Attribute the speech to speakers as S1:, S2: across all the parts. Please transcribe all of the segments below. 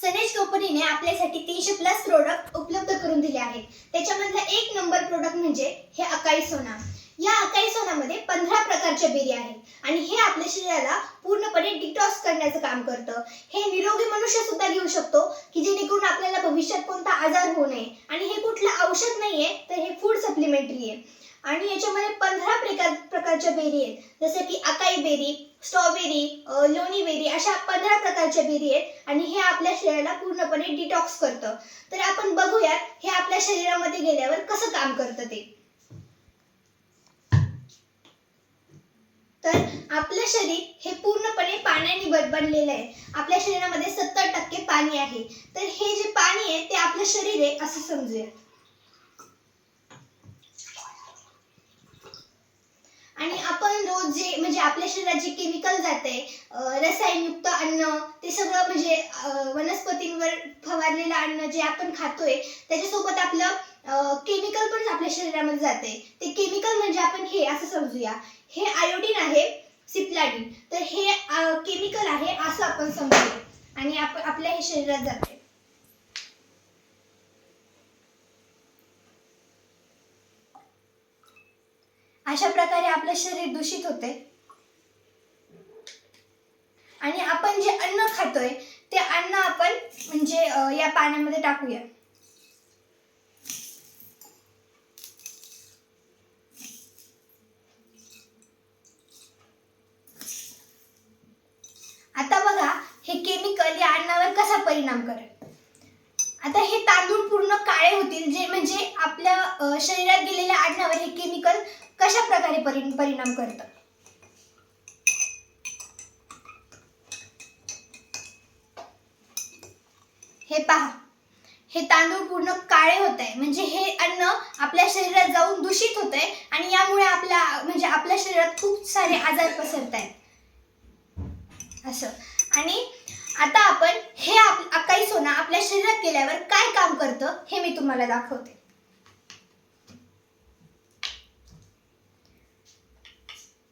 S1: सनेज कंपनीने आपल्यासाठी तीनशे प्लस प्रोडक्ट उपलब्ध करून दिले आहेत. त्याच्यामधला एक नंबर प्रोडक्ट म्हणजे हे अकाई सोना. या अकाई सोनामध्ये पंधरा प्रकारच्या बेरी आहेत. आणि हे आपल्या शरीराला पूर्णपणे डिटॉक्स करण्याचं काम करतं. हे निरोगी मनुष्य सुद्धा घेऊ शकतो की जेणेकरून आपल्याला भविष्यात कोणता आजार होऊ नये. आणि हे कुठलं औषध नाहीये तर हे फूड सप्लिमेंटरी आहे. आणि याच्यामध्ये पंधरा प्रकार प्रकारच्या बेरी आहेत. जसं की अकाई बेरी स्ट्रॉबेरी लोणी बेरी अशा पंधरा प्रकारच्या बेरी आहेत आणि हे आपल्या शरीराला पूर्णपणे डिटॉक्स करतं. तर आपण बघूयात हे आपल्या शरीरामध्ये गेल्यावर कसं काम करतं ते. तर आपलं शरीर हे पूर्णपणे पाण्याने बनलेलं आहे. आपल्या शरीरामध्ये सत्तर टक्के पाणी आहे. तर हे जे पाणी आहे ते आपलं शरीर आहे असं समजूया आणि आपण रोज जे म्हणजे आपल्या शरीरात जे केमिकल जाते रसायनयुक्त अन्न ते सगळं म्हणजे वनस्पतींवर फवारलेलं अन्न जे आपण खातोय त्याच्यासोबत आपलं केमिकल पण आपल्या शरीरामध्ये जाते. ते केमिकल म्हणजे आपण हे असं समजूया. हे आयोडीन आहे सिप्लाडिन तर हे केमिकल आहे असं आपण समजूया. आणि आपण आपल्या हे शरीरात जाते. अशा प्रकारे आपलं शरीर दूषित होते आणि आपण जे अन्न खातोय ते अन्न आपण म्हणजे या पाण्यामध्ये टाकूया. आता बघा हे केमिकल या अन्नावर कसा परिणाम करेल? आता हे तांदूळ पूर्ण काळे होतील जे म्हणजे आपल्या अं, शरीरात गेलेल्या अन्नावर हे केमिकल कशा प्रकारे परि परिणाम करतं? हे पहा. हे तांदूळ पूर्ण काळे होत आहे म्हणजे हे अन्न आपल्या शरीरात जाऊन दूषित होत आहे आणि यामुळे आपल्या म्हणजे आपल्या शरीरात खूप सारे आजार पसरत आहेत असं. आणि आता आपण हे आप अकाई सोना आपल्या शरीरात गेल्यावर काय काम करतं हे मी तुम्हाला दाखवते.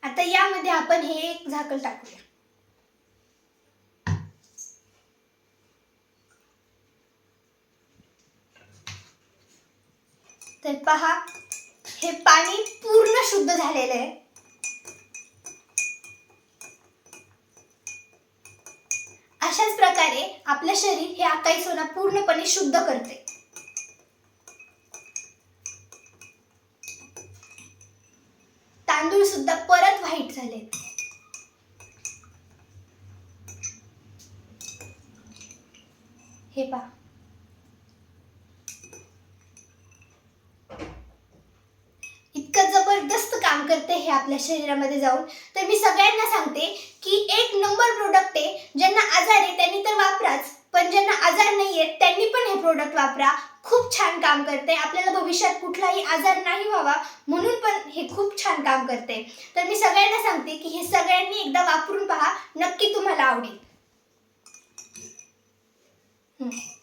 S1: आता यामध्ये आपण हे एक झाकण टाकूया. तर पहा हे पाणी पूर्ण शुद्ध झालेलं आहे. अशाच प्रकारे आपलं शरीर हे अकाई सोना पूर्णपणे शुद्ध करते. तांदूळ सुद्धा परत टाईट झाले हे पहा. इतकं जबरदस्त काम करते हे आपल्या शरीरामध्ये जाऊन. तर मी सगळ्यांना सांगते की एक नंबर प्रोडक्ट आहे. ज्यांना आजार आहे त्यांनी तर वापराच पण ज्यांना आजार नाही आहेत त्यांनी पण हे प्रोडक्ट वापरा. खूप छान काम करते. आपल्याला भविष्यात कुठलाही आजार नाही व्हावा म्हणून पण हे खूप छान काम करते. तर मी सगळ्यांना सांगते की हे सगळ्यांनी एकदा वापरून पहा. नक्की तुम्हाला आवडेल. हम्म.